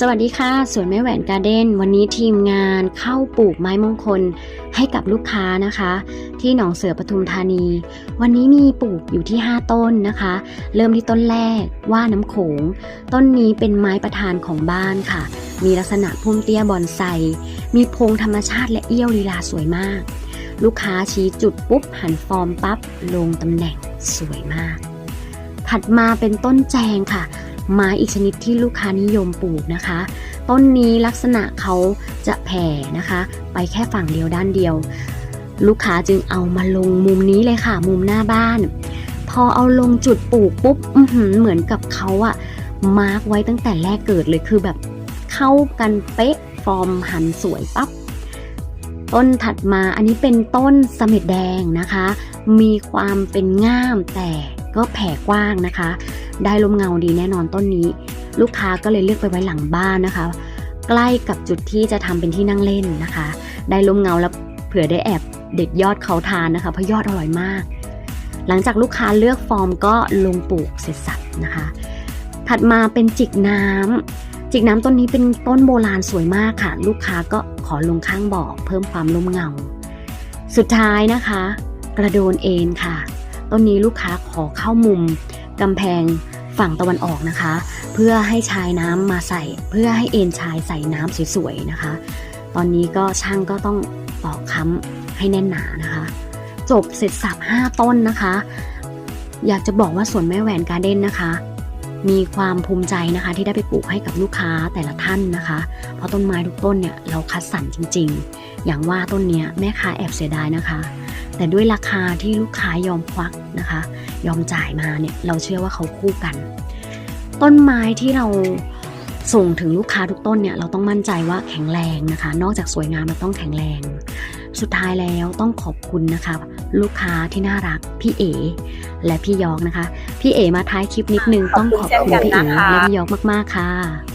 สวัสดีค่ะสวนแม่แหวนการ์เด้นวันนี้ทีมงานเข้าปลูกไม้มงคลให้กับลูกค้านะคะ ที่หนองเสือปทุมธานี วันนี้มีปลูกอยู่ที่ 5 ต้นนะคะ เริ่มที่ต้นแรกว่าน้ำโขง ต้นนี้เป็นไม้ประธานของบ้านค่ะ มีลักษณะพุ่มเตี้ยบอนไซมีพงธรรมชาติและเอี้ยวลีลาสวยมาก ลูกค้าชี้จุดปุ๊บหันฟอร์มปั๊บลงตำแหน่งสวยมาก ถัดมาเป็นต้นแจงค่ะ ไม้อีกชนิดที่ลูกค้านิยมปลูกนะคะ ต้นนี้ลักษณะเขาจะแผ่นะคะ ไปแค่ฝั่งเดียวด้านเดียว ลูกค้าจึงเอามาลงมุมนี้เลยค่ะ มุมหน้าบ้าน พอเอาลงจุดปลูกปุ๊บเหมือนกับเขาอะมาร์กไว้ตั้งแต่แรกเกิดเลยคือแบบเข้ากันเป๊ะฟอร์มหันสวยปั๊บต้นถัดมาอันนี้เป็นต้นเสม็ดแดงนะคะ มีความเป็นง่ามแต่ก็แผ่กว้างนะคะ ได้ลมเงาดีแน่นอนต้นนี้ ลูกค้าก็เลยเลือกไปไว้หลังบ้านนะคะ ใกล้กับจุดที่จะทำเป็นที่นั่งเล่นนะคะ ได้ลมเงาแล้วเผื่อได้แอบเด็ดยอดเขาทานนะคะเพราะยอดอร่อยมาก หลังจากลูกค้าเลือกฟอร์มก็ลงปลูกเสร็จสับนะคะ ถัดมาเป็นจิกน้ำจิกน้ำต้นนี้เป็นต้นโบราณสวยมากค่ะ ลูกค้าก็ขอลงข้างบ่อเพิ่มความลมเงา สุดท้ายนะคะ กระโดนเอ็นค่ะ ต้นนี้ลูกค้าขอเข้ามุม กำแพงฝั่งตะวันออกนะคะ เพื่อให้ชายน้ำมาใส่ เพื่อให้เอ็นชายใส่น้ำสวยๆนะคะ ตอนนี้ก็ช่างก็ต้องตอกค้ำให้แน่นหนานะคะ จบเสร็จสับ5ต้นนะคะ อยากจะบอกว่าสวนแม่แหวนการ์เด้นนะคะ มีความภูมิใจนะคะที่ได้ไปปลูกให้กับลูกค้าแต่ละท่านนะคะ เพราะต้นไม้ทุกต้นเนี่ยเราคัดสรรจริงๆ อย่างว่าต้นเนี้ยแม่ค้าแอบเสียดายนะคะ แต่ด้วยราคาที่ลูกค้ายอมควักนะคะ ยอมจ่ายมาเนี่ยเราเชื่อว่าเขาคู่กัน ต้นไม้ที่เราส่งถึงลูกค้าทุกต้นเนี่ยเราต้องมั่นใจว่าแข็งแรงนะคะ นอกจากสวยงามมันต้องแข็งแรง สุดท้ายแล้วต้องขอบคุณนะคะ ลูกค้าที่น่ารักพี่เอและพี่ยอกนะคะ พี่เอมาท้ายคลิปนิดนึงต้องขอบคุณพี่เอและพี่ยอกมากๆค่ะ